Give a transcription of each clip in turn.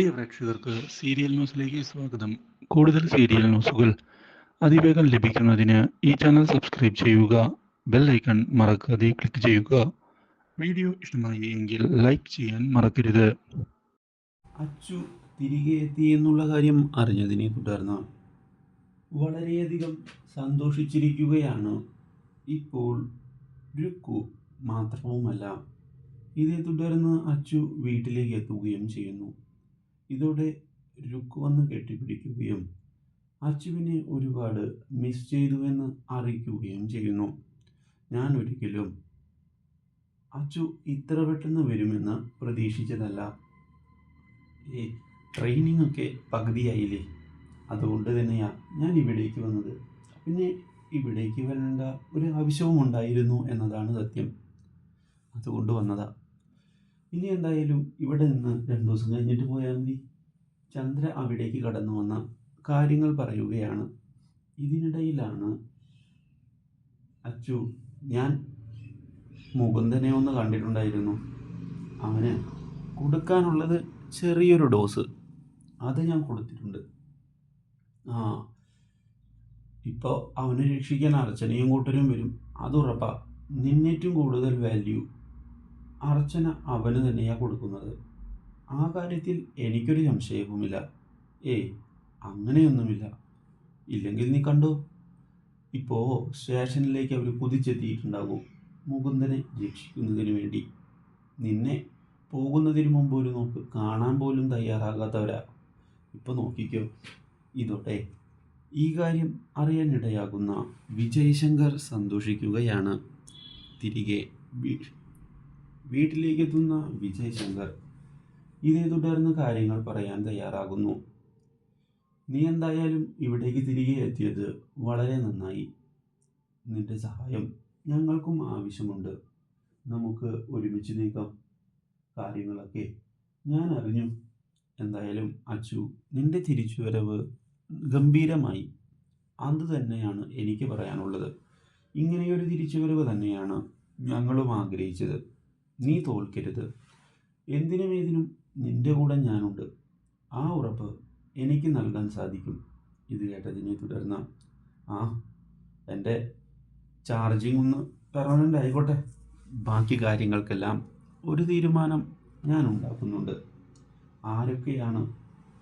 പ്രിയ പ്രേക്ഷകർക്ക് സീരിയൽ ന്യൂസിലേക്ക് സ്വാഗതം. കൂടുതൽ സീരിയൽ ന്യൂസുകൾ അതിവേഗം ലഭിക്കുന്നതിന് ഈ ചാനൽ സബ്സ്ക്രൈബ് ചെയ്യുക ബെൽ ഐക്കൺ മറക്കാതെ ക്ലിക്ക് ചെയ്യുക. വീഡിയോ ഇഷ്ടമായി എങ്കിൽ ലൈക്ക് ചെയ്യാൻ മറക്കരുത്. അച്ചു തിരികെ എത്തി എന്നുള്ള കാര്യം അറിഞ്ഞതിനെ തുടർന്ന് വളരെയധികം സന്തോഷിച്ചിരിക്കുകയാണ് ഇപ്പോൾ രുക്കു മാത്രവുമല്ല. ഇതേ തുടർന്ന് അച്ചു വീട്ടിലേക്ക് എത്തുകയും ചെയ്യുന്നു. ഇതോടെ രുക്ക് വന്ന് കെട്ടിപ്പിടിക്കുകയും അച്ചുവിനെ ഒരുപാട് മിസ് ചെയ്തുവെന്ന് അറിയിക്കുകയും ചെയ്യുന്നു. ഞാൻ ഒരിക്കലും അച്ചു ഇത്ര പെട്ടെന്ന് വരുമെന്ന് പ്രതീക്ഷിച്ചതല്ല. ഈ ട്രെയിനിങ് ഒക്കെ പകുതിയായില്ലേ? അതുകൊണ്ട് തന്നെയാണ് ഞാൻ ഇവിടേക്ക് വന്നത്. പിന്നെ ഇവിടേക്ക് വരേണ്ട ഒരു ആവശ്യവും ഉണ്ടായിരുന്നു എന്നതാണ് സത്യം. അതുകൊണ്ട് വന്നതാ. ഇനി എന്തായാലും ഇവിടെ നിന്ന് രണ്ടു ദിവസം കഴിഞ്ഞിട്ട് പോയാൽ മതി. ചന്ദ്ര അവിടേക്ക് കടന്നു വന്ന കാര്യങ്ങൾ പറയുകയാണ്. ഇതിനിടയിലാണ് അച്ചു ഞാൻ മുകുന്ദനെ ഒന്ന് കണ്ടിട്ടുണ്ടായിരുന്നു. അവന് കൊടുക്കാനുള്ളത് ചെറിയൊരു ഡോസ്. അത് ഞാൻ കൊടുത്തിട്ടുണ്ട്. ആ ഇപ്പോൾ അവനെ രക്ഷിക്കാൻ അർച്ചനയും കൂട്ടരും വരും. അത് ഉറപ്പാണ് കൂടുതൽ വാല്യൂ അർച്ചന അവന് തന്നെയാ കൊടുക്കുന്നത്. ആ കാര്യത്തിൽ എനിക്കൊരു സംശയവുമില്ല. ഏയ് അങ്ങനെയൊന്നുമില്ല. ഇല്ലെങ്കിൽ നീ കണ്ടോ? ഇപ്പോൾ സ്റ്റേഷനിലേക്ക് അവർ കുതിച്ചെത്തിയിട്ടുണ്ടാകും. മുകുന്ദനെ രക്ഷിക്കുന്നതിന് വേണ്ടി. നിന്നെ പോകുന്നതിന് മുമ്പ് ഒരു നോക്ക് കാണാൻ പോലും തയ്യാറാകാത്തവരാ. ഇപ്പോൾ നോക്കിക്കോ. ഇതോടെ ഈ കാര്യം അറിയാനിടയാകുന്ന വിജയശങ്കർ സന്തോഷിക്കുകയാണ്. തിരികെ വീട്ടിലേക്ക് എത്തുന്ന വിജയശങ്കർ ഇതേ തുടർന്ന് കാര്യങ്ങൾ പറയാൻ തയ്യാറാകുന്നു. നീ എന്തായാലും ഇവിടേക്ക് തിരികെ എത്തിയത് വളരെ നന്നായി. നിന്റെ സഹായം ഞങ്ങൾക്കും ആവശ്യമുണ്ട്. നമുക്ക് ഒരുമിച്ച് നീക്കാം. കാര്യങ്ങളൊക്കെ ഞാൻ അറിഞ്ഞു. എന്തായാലും അച്ചു നിന്റെ തിരിച്ചുവരവ് ഗംഭീരമായി. അത് തന്നെയാണ് എനിക്ക് പറയാനുള്ളത്. ഇങ്ങനെയൊരു തിരിച്ചുവരവ് തന്നെയാണ് ഞങ്ങളും ആഗ്രഹിച്ചത്. നീ തോൽക്കരുത്. എന്തിനും ഏതിനും നിന്റെ കൂടെ ഞാനുണ്ട്. ആ ഉറപ്പ് എനിക്ക് നൽകാൻ സാധിക്കും. ഇത് കേട്ടതിനെ തുടർന്ന് ആ എന്റെ ചാർജിങ് ഒന്ന് പെർമനന്റ് ആയിക്കോട്ടെ. ബാക്കി കാര്യങ്ങൾക്കെല്ലാം ഒരു തീരുമാനം ഞാൻ ഉണ്ടാക്കുന്നുണ്ട്. ആരൊക്കെയാണ്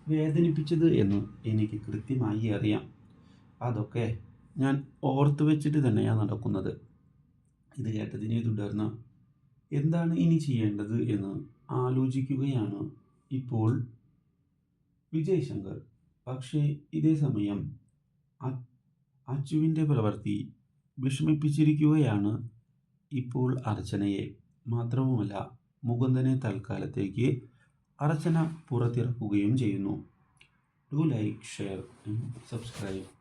വേദനിപ്പിച്ചത് എന്ന് എനിക്ക് കൃത്യമായി അറിയാം. അതൊക്കെ ഞാൻ ഓർത്തു വെച്ചിട്ട് തന്നെയാണ് നടക്കുന്നത്. ഇത് കേട്ടതിനെ തുടർന്ന് എന്താണ് ഇനി ചെയ്യേണ്ടത് എന്ന് ആലോചിക്കുകയാണ് ഇപ്പോൾ വിജയ് ശങ്കർ പക്ഷേ ഇതേ സമയം അച്ചുവിന്റെ പ്രവൃത്തി വിഷമിപ്പിച്ചിരിക്കുകയാണ്. ഇപ്പോൾ അർച്ചനയെ മാത്രവുമല്ല മുകുന്ദനെ തൽക്കാലത്തേക്ക് അർച്ചന പുറത്തിറക്കുകയും ചെയ്യുന്നു. Do like share and subscribe.